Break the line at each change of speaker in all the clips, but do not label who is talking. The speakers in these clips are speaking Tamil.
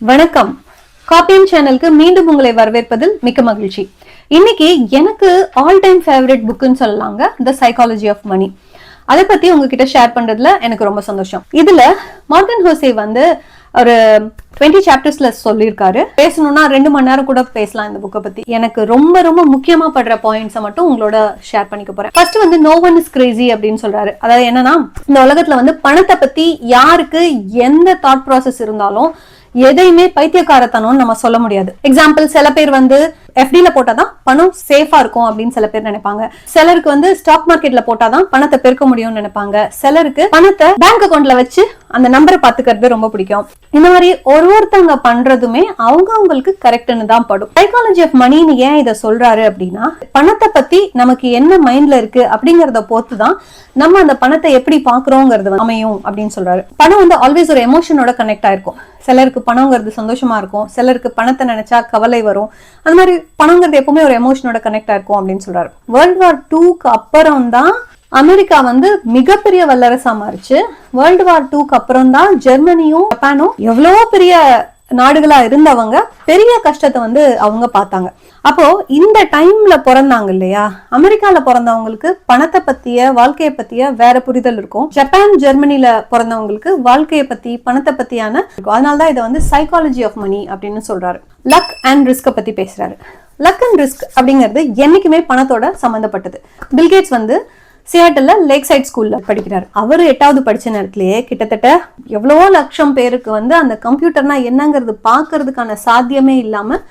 வணக்கம். காப்பியம் சேனலுக்கு மீண்டும் உங்களை வரவேற்பதில் மிக்க மகிழ்ச்சி. இன்னைக்கு எனக்கு ஆல் டைம் ஃபேவரட் புக்குன்னு சொல்லலாங்க த சைக்காலஜி ஆஃப் மணி அதை பத்தி உங்ககிட்ட ஷேர் பண்றதுல எனக்கு ரொம்ப சந்தோஷம். இதுல மார்கன் ஹோசே வந்து ஒரு டுவெண்ட்டி சாப்டர்ஸ்ல சொல்லியிருக்காரு. பேசணும்னா ரெண்டு மணி நேரம் கூட பேசலாம் இந்த புக்கை பத்தி. எனக்கு ரொம்ப ரொம்ப முக்கியமா படுற பாயிண்ட்ஸை மட்டும் உங்களோட ஷேர் பண்ணிக்க போறேன். ஃபர்ஸ்ட் வந்து நோ ஒன் இஸ் கிரேசி அப்படின்னு சொல்றாரு. அதாவது என்னன்னா இந்த உலகத்துல வந்து பணத்தை பத்தி யாருக்கு எந்த தாட் ப்ராசஸ் இருந்தாலும் எதையுமே பைத்தியக்காரத்தனம்னு நம்ம சொல்ல முடியாது. எக்ஸாம்பிள் சில பேர் வந்து எஃப்டில போட்டாதான் பணம் சேஃபாக இருக்கும் அப்படின்னு சில பேர் நினைப்பாங்க. சிலருக்கு வந்து ஸ்டாக் மார்க்கெட்ல போட்டாதான் பணத்தை பெருக்க முடியும்னு நினைப்பாங்க. சிலருக்கு பணத்தை பேங்க் அக்கவுண்ட்ல வச்சு அந்த நம்பரை பார்த்துக்கிறது ரொம்ப பிடிக்கும். இந்த மாதிரி ஒரு ஒருத்தவங்க பண்றதுமே அவங்க அவங்களுக்கு கரெக்ட்னு தான் படும். சைக்காலஜி ஆஃப் மணின்னு ஏன் இதை சொல்றாரு அப்படின்னா பணத்தை பத்தி நமக்கு என்ன மைண்ட்ல இருக்கு அப்படிங்கறத பொறுத்து தான் நம்ம அந்த பணத்தை எப்படி பாக்குறோங்கிறது அமையும் அப்படின்னு சொல்றாரு. பணம் வந்து ஆல்வேஸ் ஒரு எமோஷனோட கனெக்ட் ஆயிருக்கும் சிலருக்கு பணங்கிறது சந்தோஷமா இருக்கும். சிலருக்கு பணத்தை நினைச்சா கவலை வரும். அந்த மாதிரி பணங்கிறது எப்பவுமே ஒரு எமோஷனோட கனெக்ட் ஆயிருக்கும் அப்படின்னு சொல்றாரு. வேர்ல்ட் வார் டூக்கு அப்புறம் தான் அமெரிக்கா வந்து மிகப்பெரிய வல்லரசா மாறிச்சு. வேர்ல்டு வார் டூக்கு அப்புறம் தான் ஜெர்மனியும் ஜப்பானும் எவ்வளவோ பெரிய நாடுகளா இருந்தவங்க பெரிய கஷ்டத்தை வந்து அவங்க பார்த்தாங்க. அப்போ இந்த டைம்ல பிறந்தாங்க இல்லையா? அமெரிக்கால பிறந்தவங்களுக்கு பணத்தை பத்திய வாழ்க்கையை பத்திய வேற புரிதல் இருக்கும். ஜப்பான் ஜெர்மனில பிறந்தவங்களுக்கு வாழ்க்கையை பத்தி பணத்தை பத்தியான இருக்கும். அதனாலதான் இதை வந்து சைக்காலஜி ஆஃப் மணி அப்படின்னு சொல்றாரு. லக் அண்ட் ரிஸ்க பத்தி பேசுறாரு. லக் அண்ட் ரிஸ்க் அப்படிங்கிறது என்னைக்குமே பணத்தோட சம்மந்தப்பட்டது பில்கேட்ஸ் வந்து சியாட்டில் லேக் சைட் ஸ்கூலில் படிக்கிறார். அவர் எட்டாவது படித்த நேரத்திலேயே கிட்டத்தட்ட எவ்வளவோ லட்சம் பேருக்கு வந்து அந்த கம்ப்யூட்டர்னா என்னங்கிறது பார்க்கறதுக்கான சாத்தியமே இல்லாமல்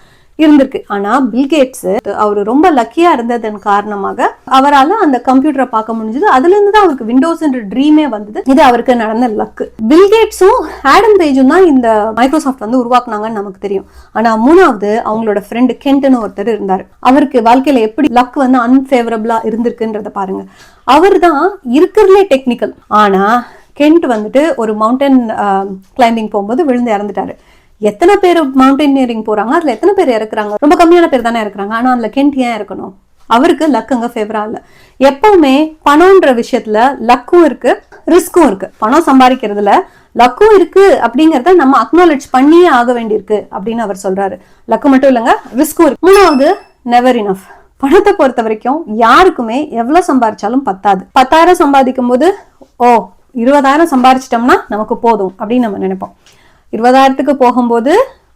இருந்திருக்கு. ஆனா பில்கேட்ஸ் அவர் ரொம்ப லக்கியா இருந்ததன் காரணமாக அவரால் அந்த கம்ப்யூட்டரை பார்க்க முடிஞ்சது. அதுல இருந்து தான் அவருக்கு விண்டோஸ் ட்ரீமே வந்தது. இது அவருக்கு நடந்த லக்கு பில்கேட்ஸும் ஆடம் பேஜும் தான் இந்த மைக்ரோசாஃப்ட் வந்து உருவாக்குனாங்கன்னு நமக்கு தெரியும். ஆனா மூணாவது அவங்களோட ஃப்ரெண்டு கென்ட்னு ஒருத்தர் இருந்தார். அவருக்கு வாழ்க்கையில எப்படி லக் வந்து அன்ஃபேவரபிளா இருந்திருக்குன்றத பாருங்க. அவர் தான் இருக்கிறதுலே டெக்னிக்கல் ஆனா கென்ட் வந்துட்டு ஒரு மவுண்டன் கிளைம்பிங் போகும்போது விழுந்து இறந்துட்டாரு. எத்தனை பேர் மவுண்டனியரிங் போறாங்க அதுல எத்தனை பேர் இறக்குறாங்க? ரொம்ப கம்மியான பேர் தானே இறக்குறாங்க. ஆனா அதுல கென்ட் ஏன் இருக்கணும் அவருக்கு லக் அங்க ஃபேவரா இல்ல. எப்பவுமே பணம்ன்ற விஷயத்துல லக்கும் இருக்கு ரிஸ்க்கும் இருக்கு. பணம் சம்பாதிக்கிறதுல லக்கும் இருக்கு அப்படிங்கறத நம்ம அக்னாலேஜ் பண்ணியே ஆக வேண்டியிருக்கு அப்படின்னு அவர் சொல்றாரு. லக்கு மட்டும் இல்லைங்க ரிஸ்க்கும் இருக்கு. மூணாவது நெவர் இனஃப் பணத்தை பொறுத்த வரைக்கும் யாருக்குமே எவ்வளவு சம்பாதிச்சாலும் பத்தாது. பத்தாயிரம் சம்பாதிக்கும் போது ஓ இருபதாயிரம் சம்பாதிச்சிட்டோம்னா நமக்கு போதும் அப்படின்னு நம்ம நினைப்போம். இருபதாயிரத்துக்கு போகும்போது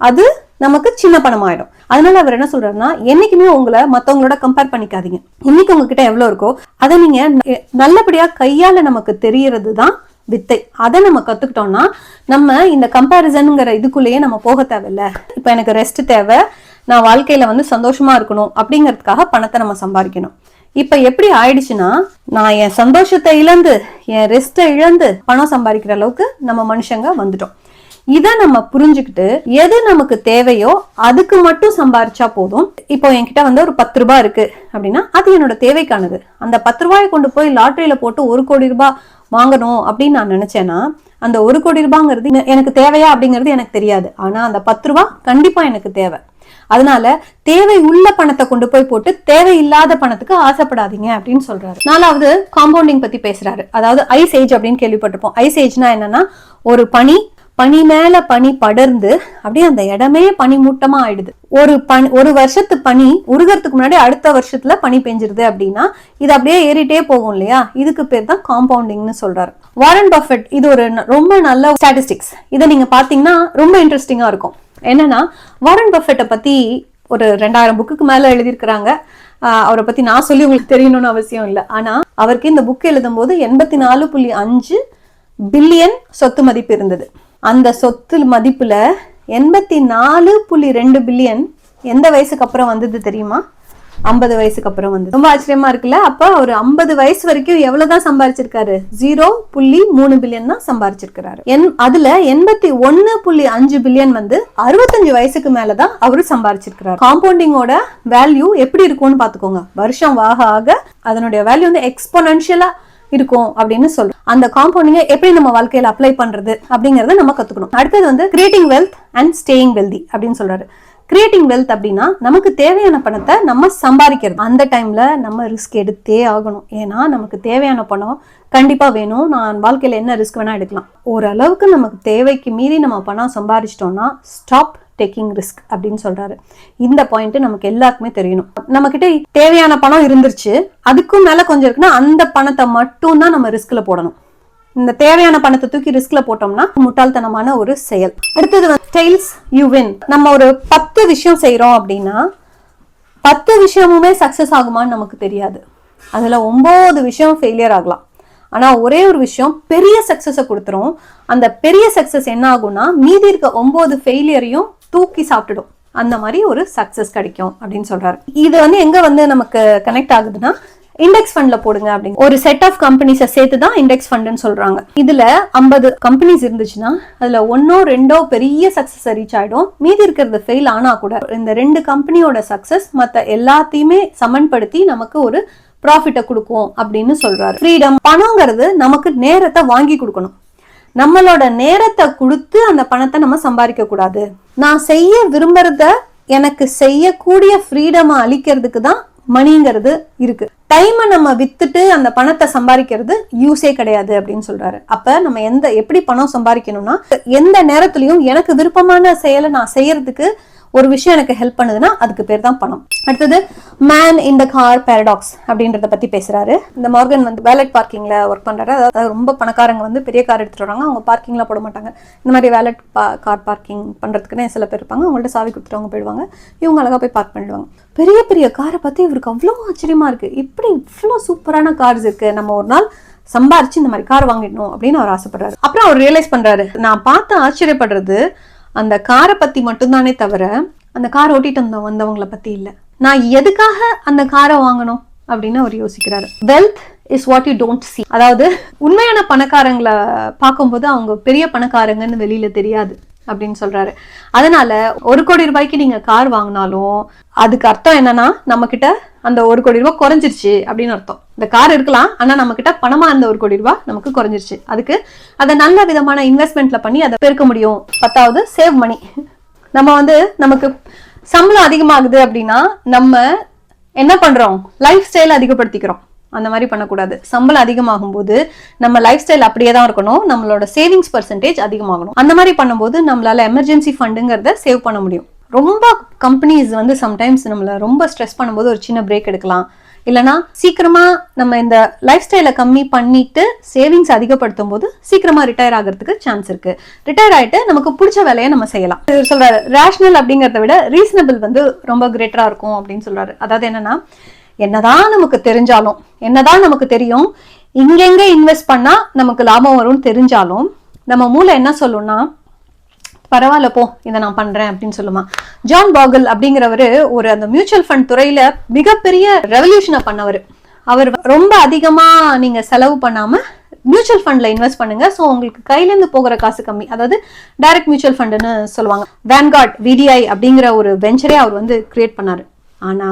அது நமக்கு சின்ன பணம் ஆயிடும் அதனால அவர் என்ன சொல்றாருன்னா என்னைக்குமே உங்களை மத்தவங்களோட கம்பேர் பண்ணிக்காதீங்க. இன்னைக்கு உங்ககிட்ட எவ்வளவு இருக்கோ அதை நீங்க நல்லபடியா கையால நமக்கு தெரியறது தான் வித்தை. அதை நம்ம கத்துக்கிட்டோம்னா நம்ம இந்த கம்பேரிசனுங்கிற இதுக்குள்ளேயே நம்ம போக தேவையில்ல. இப்போ எனக்கு ரெஸ்ட் தேவை நான் வாழ்க்கையில வந்து சந்தோஷமா இருக்கணும் அப்படிங்கிறதுக்காக பணத்தை நம்ம சம்பாதிக்கணும். இப்ப எப்படி ஆயிடுச்சுன்னா நான் என் சந்தோஷத்தை இழந்து என் ரெஸ்ட்டை இழந்து பணம் சம்பாதிக்கிற அளவுக்கு நம்ம மனுஷங்க வந்துட்டோம். இதை நம்ம புரிஞ்சுக்கிட்டு எது நமக்கு தேவையோ அதுக்கு மட்டும் சம்பாரிச்சா போதும். இப்போ என்கிட்ட வந்து ஒரு பத்து ரூபாய் இருக்கு அப்படின்னா அது என்னோட தேவைக்கானது. அந்த பத்து ரூபாயை கொண்டு போய் லாட்டரியில போட்டு ஒரு கோடி ரூபாய் வாங்கணும் அப்படின்னு நான் நினைச்சேன்னா அந்த ஒரு கோடி ரூபாங்கிறது எனக்கு தேவையா அப்படிங்கிறது எனக்கு தெரியாது. ஆனா அந்த பத்து ரூபாய் கண்டிப்பா எனக்கு தேவை. அதனால தேவை உள்ள பணத்தை கொண்டு போய் போட்டு தேவையில்லாத பணத்துக்கு ஆசைப்படாதீங்க அப்படின்னு சொல்றாரு. நாலாவது காம்பவுண்டிங் பத்தி பேசுறாரு. அதாவது ஐஸ் ஏஜ் அப்படின்னு கேள்விப்பட்டிருப்போம். ஐஸ் ஏஜ்னா என்னன்னா ஒரு பனி பனி மேல பனி படர்ந்து அப்படியே அந்த இடமே பனி மூட்டமா ஆயிடுது. ஒரு பனி ஒரு வருஷத்து பனி உருகிறதுக்கு முன்னாடி அடுத்த வருஷத்துல பனி பெஞ்சிருது அப்படின்னா இது அப்படியே ஏறிட்டே போகும் இல்லையா? இதுக்கு பேர் தான் காம்பவுண்டிங்னு சொல்றாரு. வாரன் பஃபெட் இது ஒரு ந- ரொம்ப நல்ல ஸ்டாட்டிஸ்டிக்ஸ் இதை நீங்க பாத்தீங்கன்னா ரொம்ப இன்ட்ரெஸ்டிங்கா இருக்கும். என்னன்னா வாரன் பஃபெட்டை பத்தி ஒரு ரெண்டாயிரம் புக்குக்கு மேல எழுதியிருக்கிறாங்க. அவரை பத்தி நான் சொல்லி உங்களுக்கு தெரியணும்னு அவசியம் இல்லை. ஆனா அவருக்கு இந்த புக் எழுதும் போது எண்பத்தி நாலு புள்ளி அஞ்சு பில்லியன் சொத்து மதிப்பு இருந்தது. அந்த சொத்து மதிப்புல எண்பத்தி நாலு புள்ளி ரெண்டு பில்லியன் எந்த வயசுக்கு அப்புறம் வந்தது தெரியுமா? ஐம்பது வயசுக்கு அப்புறம் வந்து ரொம்ப ஆச்சரியமா இருக்குல்ல? அப்ப அவர் ஐம்பது வயசு வரைக்கும் எவ்வளவுதான் சம்பாரிச்சிருக்காரு? ஜீரோ புள்ளி மூணு பில்லியன் தான் சம்பாரிச்சிருக்கிறாரு. என் அதுல எண்பத்தி ஒன்னு புள்ளி அஞ்சு பில்லியன் வந்து அறுபத்தஞ்சு வயசுக்கு மேலதான் அவரு சம்பாரிச்சிருக்கிறாரு. காம்பவுண்டிங்கோட வேல்யூ எப்படி இருக்கும்னு பாத்துக்கோங்க வருஷம் ஆக ஆக அதனுடைய வேல்யூ வந்து எக்ஸ்பொனன்ஷியலா இருக்கும் அப்படின்னு சொல்றோம். அந்த காம்பவுண்டிங்க எப்படி நம்ம வாழ்க்கையில அப்ளை பண்றது அப்படிங்கறத நம்ம கத்துக்கணும். அடுத்தது வந்து creating wealth and staying wealthy அப்படின்னு சொல்றாரு. கிரியேட்டிங் வெல்த் அப்படின்னா நமக்கு தேவையான பணத்தை நம்ம சம்பாதிக்கிறது. அந்த டைம்ல நம்ம ரிஸ்க் எடுத்தே ஆகணும். ஏன்னா நமக்கு தேவையான பணம் கண்டிப்பாக வேணும். நான் வாழ்க்கையில் என்ன ரிஸ்க் வேணால் எடுக்கலாம். ஓரளவுக்கு நமக்கு தேவைக்கு மீறி நம்ம பணம் சம்பாரிச்சிட்டோம்னா ஸ்டாப் டேக்கிங் ரிஸ்க் அப்படின்னு சொல்றாரு. இந்த பாயிண்ட் நமக்கு எல்லாருக்குமே தெரியணும். நம்ம கிட்ட தேவையான பணம் இருந்துருச்சு. அதுக்கும் மேல கொஞ்சம் இருக்குன்னா அந்த பணத்தை மட்டும் தான் நம்ம ரிஸ்க்ல போடணும். இந்த தேவையான பணத்தை தூக்கி ரிஸ்க்ல போட்டோம்னா முட்டாள்தனமான ஒரு செயல். அடுத்தது வந்து டெய்ல்ஸ் யூ வின் நம்ம ஒரு பத்து விஷயம் செய்யறோம் அப்படின்னா பத்து விஷயமுமே சக்சஸ் ஆகுமான்னு நமக்கு தெரியாது. அதுல ஒன்பது விஷயம் ஃபெயிலியர் ஆகலாம். ஆனா ஒரே ஒரு விஷயம் பெரிய சக்சஸை கொடுத்துரும். அந்த பெரிய சக்சஸ் என்ன ஆகும்னா மீதி இருக்க ஒன்பது ஃபெயிலியரையும் தூக்கி சாப்பிட்டுடும். அந்த மாதிரி ஒரு சக்சஸ் கிடைக்கும் அப்படின்னு சொல்றாரு. இது வந்து எங்க வந்து நமக்கு கனெக்ட் ஆகுதுன்னா இண்டெக்ஸ் ஃபண்ட்ல போடுங்க அப்படின்னு. ஒரு செட் ஆஃப் கம்பெனிஸை சேர்த்து தான் இண்டெக்ஸ் ஃபண்ட்னு சொல்றாங்க. இதுல ஐம்பது கம்பெனிஸ் இருந்துச்சுன்னா அதுல ஒன்னோ ரெண்டோ பெரிய சக்சஸ் ரீச் ஆயிடும். மீதி இருக்கிறது ஃபெயில் ஆனா கூட இந்த ரெண்டு கம்பெனியோட சக்சஸ் மற்ற எல்லாத்தையுமே சமன்படுத்தி நமக்கு ஒரு ப்ராஃபிட்டை கொடுக்கும் அப்படின்னு சொல்றாரு. ஃப்ரீடம் பணங்கிறது நமக்கு நேரத்தை வாங்கி கொடுக்கணும். நம்மளோட நேரத்தை கொடுத்து அந்த பணத்தை நம்ம சம்பாதிக்க கூடாது. நான் செய்ய விரும்புறத எனக்கு செய்யக்கூடிய ஃப்ரீடமா அளிக்கிறதுக்கு தான் மணிங்கிறது இருக்கு. டைமை நம்ம வித்துட்டு அந்த பணத்தை சம்பாதிக்கிறது யூஸே கிடையாது அப்படின்னு சொல்றாரு. அப்ப நம்ம எந்த எப்படி பணம் சம்பாதிக்கணும்னா எந்த நேரத்துலயும் எனக்கு விருப்பமான செயலை நான் செய்யறதுக்கு ஒரு விஷயம் எனக்கு ஹெல்ப் பண்ணுதுன்னா அதுக்கு பேர் தான் பணம். அடுத்தது man in the car paradox அப்படின்றத பத்தி பேசுறாரு. இந்த மார்கன் வந்து வேலட் பார்க்கிங்ல ஒர்க் பண்றாரு. அதாவது ரொம்ப பணக்காரங்க வந்து பெரிய கார் எடுத்துட்டு வராங்க அவங்க பார்க்கிங்ல போட மாட்டாங்க. இந்த மாதிரி வேலட் கார் பார்க்கிங் பண்றதுக்குன்னு சில பேர் இருப்பாங்க. அவங்கள்ட்ட சாவி கொடுத்துட்டு அவங்க போயிடுவாங்க. இவங்க அழகா போய் பார்க் பண்ணிடுவாங்க. பெரிய பெரிய காரை பார்த்து இவருக்கு அவ்வளோ ஆச்சரியமா இருக்கு. இப்படி இவ்வளோ சூப்பரான கார்ஸ் இருக்கு. நம்ம ஒரு நாள் சம்பாரிச்சு இந்த மாதிரி கார் வாங்கிடணும் அப்படின்னு அவர் ஆசைப்படுறாரு. அப்புறம் அவர் ரியலைஸ் பண்றாரு. நான் பார்த்து ஆச்சரியப்படுறது அந்த காரை பத்தி மட்டும்தானே தவிர அந்த கார் ஓட்டிட்டு வந்த வந்தவங்கள பத்தி இல்ல. நான் எதுக்காக அந்த காரை வாங்கணும் அப்படின்னு அவர் யோசிக்கிறாரு. Wealth is what you don't see அதாவது உண்மையான பணக்காரங்களை பார்க்கும்போது அவங்க பெரிய பணக்காரங்கன்னு வெளியில தெரியாது. அப்படின்னு சொல்றாரு. அதனால ஒரு கோடி ரூபாய்க்கு நீங்க கார் வாங்கினாலும் அதுக்கு அர்த்தம் என்னன்னா நம்ம கிட்ட அந்த ஒரு கோடி ரூபாய் குறைஞ்சிருச்சு அப்படின்னு அர்த்தம். இந்த கார் இருக்கலாம் ஆனா நம்ம கிட்ட பணமா இருந்த ஒரு கோடி ரூபாய் நமக்கு குறைஞ்சிருச்சு. அதுக்கு அதை நல்ல விதமான இன்வெஸ்ட்மெண்ட்ல பண்ணி அதை பெருக்க முடியும். பத்தாவது சேவ் மணி நம்ம வந்து நமக்கு சம்பளம் அதிகமாகுது அப்படின்னா நம்ம என்ன பண்றோம்? லைஃப் ஸ்டைல் அதிகப்படுத்திக்கிறோம். அந்த மாதிரி பண்ணக்கூடாது. சம்பளம் அதிகமாகும் போது நம்ம லைஃப் ஸ்டைல் அப்படியே தான் இருக்கணும். நம்மளோட சேவிங்ஸ் பர்சன்டேஜ் அதிகமாகணும். அந்த மாதிரி பண்ணும்போது நம்மளால எமர்ஜென்சி ஃபண்டுங்கிறத சேவ் பண்ண முடியும். ரொம்ப கம்பெனிஸ் வந்து சம்டைம்ஸ் நம்மள ரொம்ப ஸ்ட்ரெஸ் பண்ணும்போது ஒரு சின்ன பிரேக் எடுக்கலாம். இல்லனா சீக்கிரமா நம்ம இந்த லைஃப் ஸ்டைலை கம்மி பண்ணிட்டு சேவிங்ஸ் அதிகப்படுத்தும் போது சீக்கிரமா ரிட்டையர் ஆகிறதுக்கு சான்ஸ் இருக்கு. ரிட்டையர் ஆயிட்டு நமக்கு பிடிச்ச வேலையை நம்ம செய்யலாம். சொல்றாரு ரேஷனல் அப்படிங்கறத விட ரீசனபிள் வந்து ரொம்ப கிரேட்டரா இருக்கும் அப்படின்னு சொல்றாரு. அதாவது என்னன்னா என்னதான் நமக்கு தெரிஞ்சாலும் என்னதான் நமக்கு தெரியும் இங்கெங்க இன்வெஸ்ட் பண்ணா நமக்கு லாபம் வரும்னு தெரிஞ்சாலும் நம்ம மூளை என்ன சொல்லும்னா பரவாயில்ல போ இதை நான் பண்றேன் அப்படின்னு சொல்லுமா. ஜான் பாகல் அப்படிங்கிறவரு ஒரு அந்த மியூச்சுவல் ஃபண்ட் துறையில மிகப்பெரிய ரெவல்யூஷனை பண்ணவர். அவர் ரொம்ப அதிகமா நீங்க செலவு பண்ணாம மியூச்சுவல் ஃபண்ட்ல இன்வெஸ்ட் பண்ணுங்க. ஸோ உங்களுக்கு கையிலேருந்து போகிற காசு கம்மி. அதாவது டைரக்ட் மியூச்சுவல் ஃபண்டுன்னு சொல்லுவாங்க. வேன்கார்ட் விடிஐ அப்படிங்கிற ஒரு வெஞ்சரே அவர் வந்து கிரியேட் பண்ணாரு. ஆனா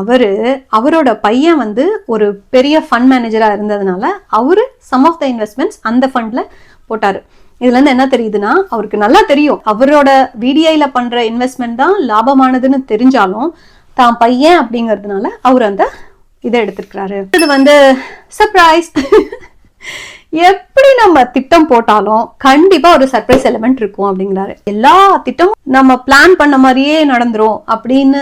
அவரு அவரோட பையன் வந்து ஒரு பெரிய ஃபண்ட் மேனேஜரா இருந்ததுனால அவரு சம் ஆஃப் த இன்வெஸ்ட்மெண்ட்ஸ் அந்த ஃபண்ட்ல போட்டாரு. இதுல இருந்து என்ன தெரியுதுன்னா அவருக்கு நல்லா தெரியும். அவரோட விடிஐல பண்ற இன்வெஸ்ட்மெண்ட் தான் லாபமானதுன்னு தெரிஞ்சாலும் தான் பையன் அப்படிங்கிறதுனால அவர் அந்த இதை எடுத்திருக்கிறாரு. இது வந்து சர்ப்ரைஸ் எப்படி நம்ம திட்டம் போட்டாலும் கண்டிப்பா ஒரு சர்ப்ரைஸ் எலிமெண்ட் இருக்கும் அப்படிங்கிறாரு. எல்லா திட்டமும் நம்ம பிளான் பண்ண மாதிரியே நடந்துரும் அப்படின்னு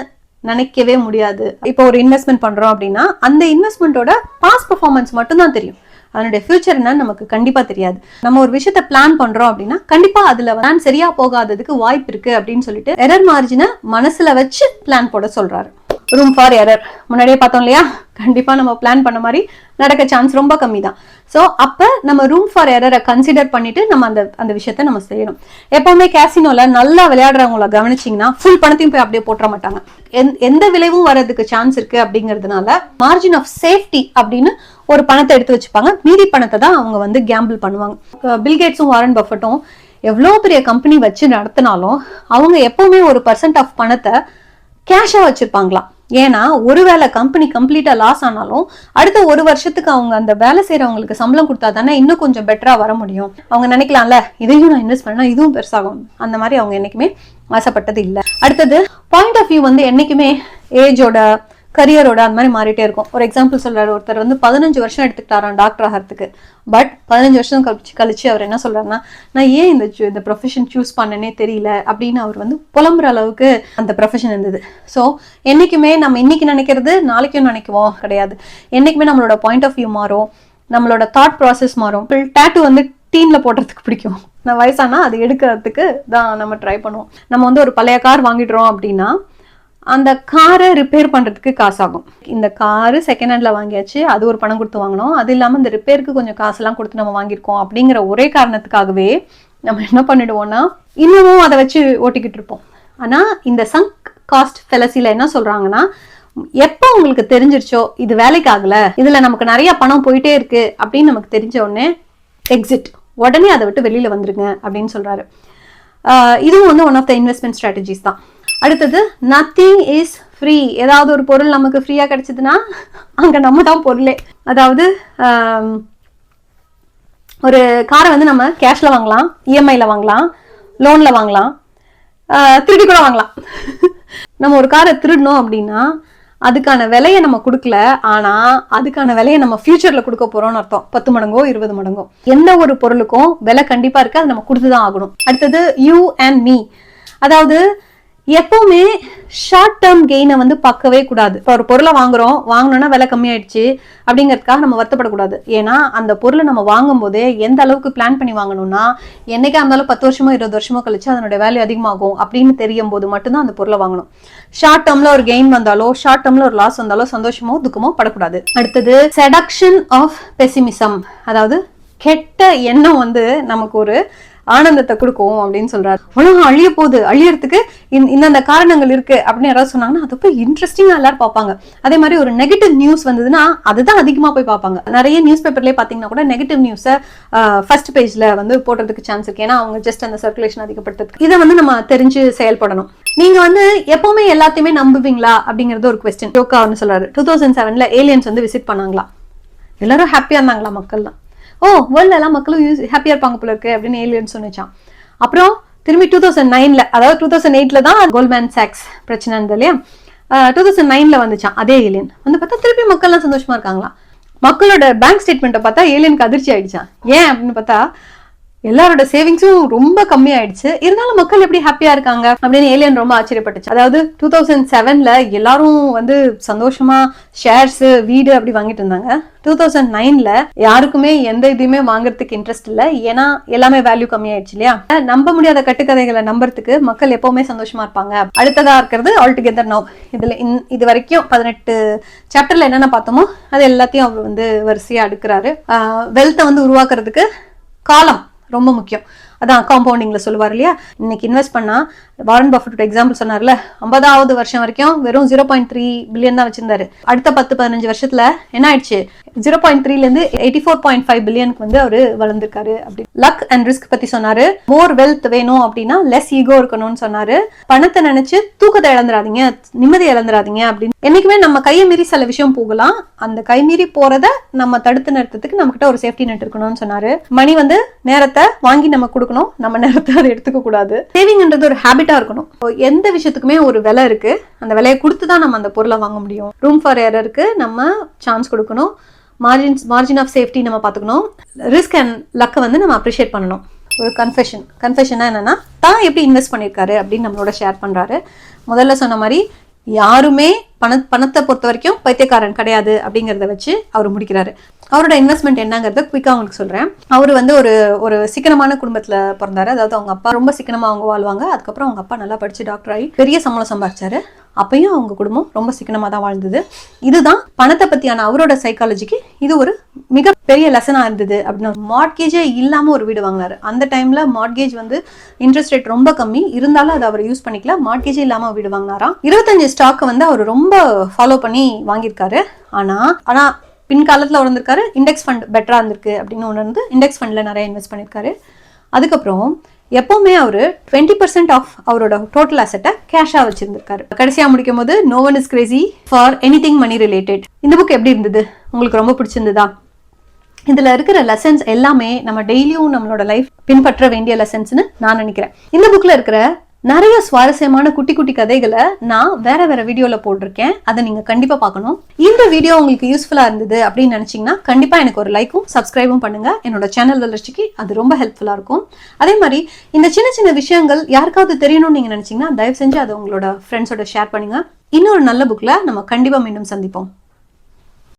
நினைக்கவே முடியாது. இப்போ ஒரு இன்வெஸ்ட்மெண்ட் பண்றோம் அப்படின்னா அந்த இன்வெஸ்ட்மெண்ட்டோட பாஸ் பெர்ஃபார்மன்ஸ் மட்டும்தான் தெரியும். அதனுடைய ஃபியூச்சர் என்னன்னு நமக்கு கண்டிப்பா தெரியாது. நம்ம ஒரு விஷயத்த பிளான் பண்றோம் அப்படின்னா கண்டிப்பா அதுல பிளான் சரியா போகாததுக்கு வாய்ப்பு இருக்கு அப்படின்னு சொல்லிட்டு எரர் மார்ஜினை மனசுல வச்சு பிளான் போட சொல்றாரு. ரூம் ஃபார் எரர் முன்னாடியே பார்த்தோம் இல்லையா? கண்டிப்பாக நம்ம பிளான் பண்ண மாதிரி நடக்க சான்ஸ் ரொம்ப கம்மி தான் ஸோ அப்போ நம்ம ரூம் ஃபார் எரரை கன்சிடர் பண்ணிட்டு நம்ம அந்த அந்த விஷயத்த நம்ம செய்யணும். எப்பவுமே கேசினோவில் நல்லா விளையாடுறவங்கள கவனிச்சிங்கன்னா ஃபுல் பணத்தையும் போய் அப்படியே போட்டுற மாட்டாங்க. எந்த- எந்த விளைவும் வர்றதுக்கு சான்ஸ் இருக்கு அப்படிங்கிறதுனால மார்ஜின் ஆஃப் சேஃப்டி அப்படின்னு ஒரு பணத்தை எடுத்து வச்சுப்பாங்க. மீதி பணத்தை தான் அவங்க வந்து கேம்பிள் பண்ணுவாங்க. பில்கேட்ஸும் வாரன் பஃபட்டும் எவ்வளோ பெரிய கம்பெனி வச்சு நடத்தினாலும் அவங்க எப்பவுமே ஒரு பர்சன்ட் ஆஃப் பணத்தை கேஷாக வச்சுருப்பாங்களாம். ஏன்னா ஒருவேளை கம்பெனி கம்ப்ளீட்டா லாஸ் ஆனாலும் அடுத்த ஒரு வருஷத்துக்கு அவங்க அந்த வேலை செய்யறவங்களுக்கு சம்பளம் கொடுத்தா தானே இன்னும் கொஞ்சம் பெட்டரா வர முடியும். அவங்க நினைக்கலாம்ல இதையும் நான் இன்வெஸ்ட் பண்ணா இதுவும் பெருசாகும். அந்த மாதிரி அவங்க என்னைக்குமே ஆசைப்பட்டது இல்லை. அடுத்தது பாயிண்ட் ஆஃப் வியூ வந்து என்னைக்குமே ஏஜோட கரியரோட அந்த மாதிரி மாறிட்டே இருக்கும். ஒரு எக்ஸாம்பிள் சொல்றாரு. ஒருத்தர் வந்து பதினஞ்சு வருஷம் எடுத்துக்கிட்டாராம் டாக்டர் ஆகிறதுக்கு. பட் பதினஞ்சு வருஷம் கழிச்சு கழிச்சு அவர் என்ன சொல்றாருன்னா நான் ஏன் இந்த இந்த ப்ரொஃபஷன் சூஸ் பண்ணனே தெரியல அப்படின்னு அவர் வந்து புலம்புற அளவுக்கு அந்த ப்ரொஃபஷன் இருந்தது. ஸோ என்னைக்குமே நம்ம இன்னைக்கு நினைக்கிறது நாளைக்கும் நினைக்குவோம். கிடையாது. என்னைக்குமே நம்மளோட பாயிண்ட் ஆஃப் வியூ மாறும். நம்மளோட தாட் ப்ராசஸ் மாறும். டேட்டு வந்து டீன்ல போடுறதுக்கு பிடிக்கும். நான் வயசானா அது எடுக்கிறதுக்கு தான் நம்ம ட்ரை பண்ணுவோம். நம்ம வந்து ஒரு பழைய கார் வாங்கிடுறோம் அப்படின்னா அந்த காரை ரிப்பேர் பண்ணுறதுக்கு காசாகும். இந்த காரு செகண்ட் ஹேண்டில் வாங்கியாச்சு அது ஒரு பணம் கொடுத்து வாங்கினோம். அது இல்லாமல் இந்த ரிப்பேருக்கு கொஞ்சம் காசுலாம் கொடுத்து நம்ம வாங்கியிருக்கோம் அப்படிங்கிற ஒரே காரணத்துக்காகவே நம்ம என்ன பண்ணிடுவோம்னா இன்னமும் அதை வச்சு ஓட்டிக்கிட்டு இருப்போம். ஆனால் இந்த சங்க் காஸ்ட் ஃபெலசியில் என்ன சொல்கிறாங்கன்னா எப்போ உங்களுக்கு தெரிஞ்சிருச்சோ இது வேலைக்கு ஆகல இதில் நமக்கு நிறைய பணம் போயிட்டே இருக்கு அப்படின்னு நமக்கு தெரிஞ்ச உடனே எக்ஸிட் உடனே அதை விட்டு வெளியில் வந்துருங்க அப்படின்னு சொல்கிறாரு இதுவும் வந்து one of the investment strategies தான். அடுத்தது நத்திங் இஸ் ஃப்ரீ ஏதாவது ஒரு பொருள் நமக்கு ஃப்ரீயா கிடைச்சதுன்னா அங்கே நம்ம தான் பொருளே. அதாவது ஒரு காரை வந்து நம்ம கேஷ்ல வாங்கலாம் இஎம்ஐல வாங்கலாம் லோனில் வாங்கலாம் ஆஹ் திருடி கூட வாங்கலாம். நம்ம ஒரு காரை திருடணும் அப்படின்னா அதுக்கான விலையை நம்ம கொடுக்கல ஆனால் அதுக்கான விலையை நம்ம ஃப்யூச்சரில் கொடுக்க போறோம்னு அர்த்தம். பத்து மடங்கோ இருபது மடங்கோ. எந்த ஒரு பொருளுக்கும் விலை கண்டிப்பாக இருக்குது அது நம்ம கொடுத்துதான் ஆகணும். அடுத்தது யூ அண்ட் மீ அதாவது எப்பவுமே ஷார்ட் டேர்ம் கெயினை வந்து பார்க்கவே கூடாது. இப்போ ஒரு பொருளை வாங்குறோம் வாங்கினோன்னா விலை கம்மியாயிடுச்சு அப்படிங்கிறதுக்காக நம்ம வருத்தப்படக்கூடாது. ஏன்னா அந்த பொருளை நம்ம வாங்கும் போதே எந்த அளவுக்கு பிளான் பண்ணி வாங்கணும்னா என்னைக்கா இருந்தாலும் பத்து வருஷமோ இருபது வருஷமோ கழிச்சு அதனுடைய வேல்யூ அதிகமாகும் அப்படின்னு தெரியும் போது மட்டும்தான் அந்த பொருளை வாங்கணும். ஷார்ட் டேர்ம்ல ஒரு கெயின் வந்தாலோ ஷார்ட் டேர்ம்ல ஒரு லாஸ் வந்தாலோ சந்தோஷமோ துக்கமோ படக்கூடாது. அடுத்தது செடக்ஷன் ஆஃப் பெசிமிசம் அதாவது கெட்ட எண்ணம் வந்து நமக்கு ஒரு ஆனந்தத்தை கொடுக்கும் அப்படின்னு சொல்றாரு. உலகம் அழிய போகுது. அழியறதுக்கு இந்த- இந்தந்த காரணங்கள் இருக்கு அப்படின்னு யாராவது சொன்னாங்கன்னா அது போய் இன்ட்ரெஸ்டிங்கா எல்லாரும் பார்ப்பாங்க. அதே மாதிரி ஒரு நெகட்டிவ் நியூஸ் வந்ததுன்னா அதுதான் அதிகமா போய் பார்ப்பாங்க. நிறைய நியூஸ் பேப்பர்லயே பாத்தீங்கன்னா கூட நெகட்டிவ் நியூஸை ஃபர்ஸ்ட் பேஜ்ல வந்து போடுறதுக்கு சான்ஸ் இருக்கு. ஏன்னா அவங்க ஜஸ்ட் அந்த சர்க்குலேஷன் அதிகப்படுத்துறதுக்கு. இதை வந்து நம்ம தெரிஞ்சு செயல்படணும். நீங்க வந்து எப்பவுமே எல்லாத்தையுமே நம்புவீங்களா அப்படிங்கறது ஒரு கொஸ்டின் யோகான்னு சொல்றாரு. டூ தௌசண்ட் செவன்ல ஏலியன்ஸ் வந்து விசிட் பண்ணாங்களா எல்லாரும் ஹாப்பியா இருந்தாங்களா மக்கள் தான் ஓ வேர்ல்ட்ல எல்லாம் மக்களும் ஹாப்பியா இருப்பாங்க போல இருக்கு அப்படின்னு ஏலியன் சொன்னிச்சான். அப்புறம் திரும்பி டூ தௌசண்ட் நைன்ல அதாவது டூ தௌசண்ட் எயிட்ல தான் கோல்மேன் சாக்ஸ் பிரச்சனை இருந்தது இல்லையா? டூ தௌசண்ட் நைன்ல வந்துச்சான் அதே ஏலியன் வந்து பார்த்தா திருப்பி மக்கள்லாம் சந்தோஷமா இருக்காங்களா? மக்களோட பேங்க் ஸ்டேட்மெண்ட்டை பார்த்தா ஏலியனுக்கு அதிர்ச்சி ஆயிடுச்சான். ஏன் அப்படின்னு பார்த்தா எல்லாரோட சேவிங்ஸும் ரொம்ப கம்மி ஆயிடுச்சு இருந்தாலும் மக்கள் எப்படி ஹாப்பியா இருக்காங்க அப்படின்னு ஏலியன் ரொம்ப ஆச்சரியப்பட்டுச்சு. அதாவது டூ தௌசண்ட் செவன்ல எல்லாரும் வந்து சந்தோஷமா ஷேர்ஸ் வீடு அப்படி வாங்கிட்டு இருந்தாங்க. டூ தௌசண்ட் நைன்ல யாருக்குமே எந்த இதுவுமே வாங்குறதுக்கு இன்ட்ரெஸ்ட் இல்ல. ஏன்னா எல்லாமே வேல்யூ கம்மி ஆயிடுச்சு இல்லையா? நம்ப முடியாத கட்டுக்கதைகளை நம்புறதுக்கு மக்கள் எப்பவுமே சந்தோஷமா இருப்பாங்க. அடுத்ததா இருக்கிறது ஆல் டுகெதர் நோ இதுல இது வரைக்கும் பதினெட்டு சாப்டர்ல என்னென்ன பார்த்தோமோ அது எல்லாத்தையும் அவர் வந்து வரிசையா அடுக்குறாரு. வெல்த்தை வந்து உருவாக்குறதுக்கு காலம். ரொம்ப முக்கியம். அதான் காம்பவுண்டிங்ல சொல்லுவார் இல்லையா? இன்னைக்கு இன்வெஸ்ட் பண்ணா வாரன் பஃபட் எக்ஸாம்பிள் சொன்னார்ல ஐம்பதாவது வருஷம் வரைக்கும் வெறும் ஜீரோ பாயிண்ட் த்ரீ பில்லியன் தான் வச்சிருந்தாரு. அடுத்த பத்து பதினஞ்சு வருஷத்துல என்ன ஆயிடுச்சு? ஜீரோ பாயிண்ட் த்ரீல இருந்து எயிட்டி ஃபோர் பாயிண்ட் ஃபைவ் பில்லியனுக்கு வந்து அவர் வளர்ந்துருக்காரு அப்படி. லக் அண்ட் ரிஸ்க் பத்தி சொன்னாரு. மோர் வெல்த் வேணும் அப்படின்னா லெஸ் ஈகோ இருக்கணும்னு சொன்னாரு. பணத்தை நினைச்சு தூக்கத்தை இழந்துடாதீங்க நிம்மதி இழந்துடாதீங்க அப்படின்னு. என்னைக்குமே நம்ம கையை மீறி சில விஷயம் போகலாம். அந்த கை மீறி போறத நம்ம தடுத்து நிறுத்தத்துக்கு நம்ம கிட்ட ஒரு சேஃப்டி நெட் இருக்கணும்னு சொன்னாரு. மணி வந்து நேரத்தை வாங்கி நம்ம கொடுக்கணும். நம்ம நேரத்தை அதை எடுத்துக்க கூடாது. சேவிங்ன்றது ஒரு ஹேபிட்டா இருக்கணும். எந்த விஷயத்துக்குமே ஒரு விலை இருக்கு. அந்த விலையை கொடுத்து தான் நம்ம அந்த பொருளை வாங்க முடியும். ரூம் ஃபார் எரருக்கு நம்ம சான்ஸ் கொடுக்கணும். மார்ஜின்ஸ் மார்ஜின் ஆஃப் சேஃப்டி நம்ம பார்த்துக்கணும். ரிஸ்க் அண்ட் லக்கை வந்து நம்ம அப்ரிஷியேட் பண்ணணும். ஒரு கன்ஃபெஷன் கன்ஃபெஷனாக என்னென்னா தான் எப்படி இன்வெஸ்ட் பண்ணியிருக்காரு அப்படின்னு நம்மளோட ஷேர் பண்ணுறாரு முதல்ல சொன்ன மாதிரி யாருமே பண பணத்தை பொறுத்த வரைக்கும் பைத்தியக்காரன் கிடையாது அப்படிங்கிறத வச்சு அவர் முடிக்கிறாரு. அவரோட இன்வெஸ்ட்மெண்ட் என்னங்கிறத குயிக்காக உங்களுக்கு சொல்கிறேன் அவர் வந்து ஒரு ஒரு சிக்கனமான குடும்பத்தில் பிறந்தாரு. அதாவது அவங்க அப்பா ரொம்ப சிக்கனமாக அவங்க வாழ்வாங்க. அதுக்கப்புறம் அவங்க அப்பா நல்லா படித்து டாக்டர் ஆகி பெரிய சம்பளம் சம்பாதிச்சாரு அப்பயும் அவங்க குடும்பம் ரொம்ப சிக்கனமாக தான் வாழ்ந்தது. இதுதான் பணத்தை பற்றியான அவரோட சைக்காலஜிக்கு இது ஒரு மிக பெரிய லெசனாக இருந்தது அப்படின்னா மார்ட்கேஜே இல்லாமல் ஒரு வீடு வாங்கினாரு. அந்த டைமில் மார்ட்கேஜ் வந்து இன்ட்ரெஸ்ட் ரேட் ரொம்ப கம்மி. இருந்தாலும் அதை அவர் யூஸ் பண்ணிக்கல. மார்ட்கேஜே இல்லாமல் வீடு வாங்கினாராம் இருபத்தஞ்சு ஸ்டாக்கை வந்து அவர் ரொம்ப ஃபாலோ பண்ணி வாங்கியிருக்காரு. ஆனால் ஆனால் பின்காலத்தில் உணர்ந்திருக்காரு இண்டெக்ஸ் ஃபண்ட் பெட்டராக இருந்திருக்கு அப்படின்னு உணர்ந்து இண்டெக்ஸ் ஃபண்டில் நிறைய இன்வெஸ்ட் பண்ணியிருக்காரு. அதுக்கப்புறம் எப்போவுமே அவரு டுவெண்ட்டி பர்சன்ட் ஆஃப் அவரோட டோட்டல் அசெட்டை கேஷா வச்சிருந்திருக்காரு. கடைசியா முடிக்கும் போது no one is crazy for anything money related இந்த புக் எப்படி இருந்தது? உங்களுக்கு ரொம்ப பிடிச்சிருந்ததா? இதுல இருக்கிற லெசன்ஸ் எல்லாமே நம்ம டெய்லியும் நம்மளோட லைஃப் பின்பற்ற வேண்டிய லெசன்ஸ்னு நான் நினைக்கிறேன். இந்த புக்ல இருக்கிற நிறைய சுவாரஸ்யமான குட்டி குட்டி கதைகளை நான் வேற வேற வீடியோல போட்டிருக்கேன். அதை நீங்க கண்டிப்பா பார்க்கணும். இந்த வீடியோ உங்களுக்கு யூஸ்ஃபுல்லா இருந்தது அப்படின்னு நினைச்சீங்கன்னா கண்டிப்பா எனக்கு ஒரு லைக்கும் சப்ஸ்கிரைபும் பண்ணுங்க. என்னோட சேனல் வளர்ச்சிக்கு அது ரொம்ப ஹெல்ப்ஃபுல்லா இருக்கும். அதே மாதிரி இந்த சின்ன சின்ன விஷயங்கள் யாருக்காவது தெரியணும்னு நீங்க நினைச்சீங்கன்னா தயவு செஞ்சு அதை உங்களோட ஃப்ரெண்ட்ஸோட ஷேர் பண்ணுங்க. இன்னொரு நல்ல புக்ல நம்ம கண்டிப்பா மீண்டும் சந்திப்போம்.